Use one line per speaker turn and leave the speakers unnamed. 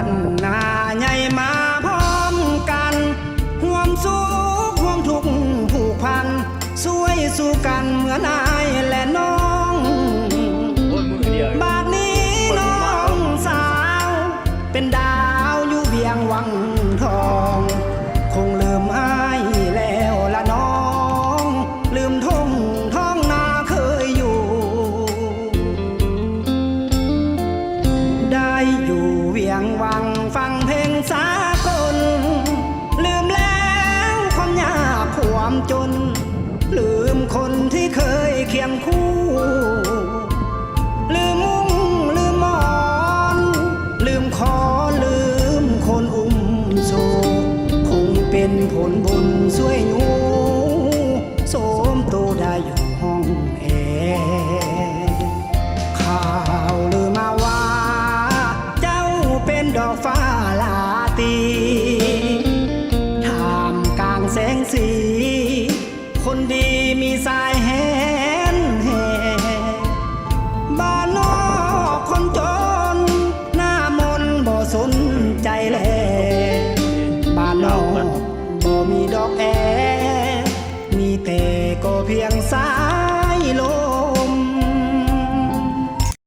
วันหน้าใหญ่มาพร้อมกันห่วมสุขห่วมทุกข์ผูกพันช่วยสู้กันเหมือนอายและน้องโอ้
ยมือเดี
ยวบาดนี้น้องสาว เป็นดาว ความจน ลืมคนที่เคยเคียงคู่ ลืมมุ้งลืมมอน ลืมขอลืมคนอุ้มโซคงเป็นผลบุญช่วยหนูโสมตัวได้อยู่ห้องแอข่าวลือมาว่า เจ้าเป็นดอกฟ้าลาตี แสงสี คนดีมีสายแหนแห่บ้านนอกคนจน หน้ามนบ่สนใจแลบ้านนอกบ่มีดอกแอมีแต่ก็เพียงสา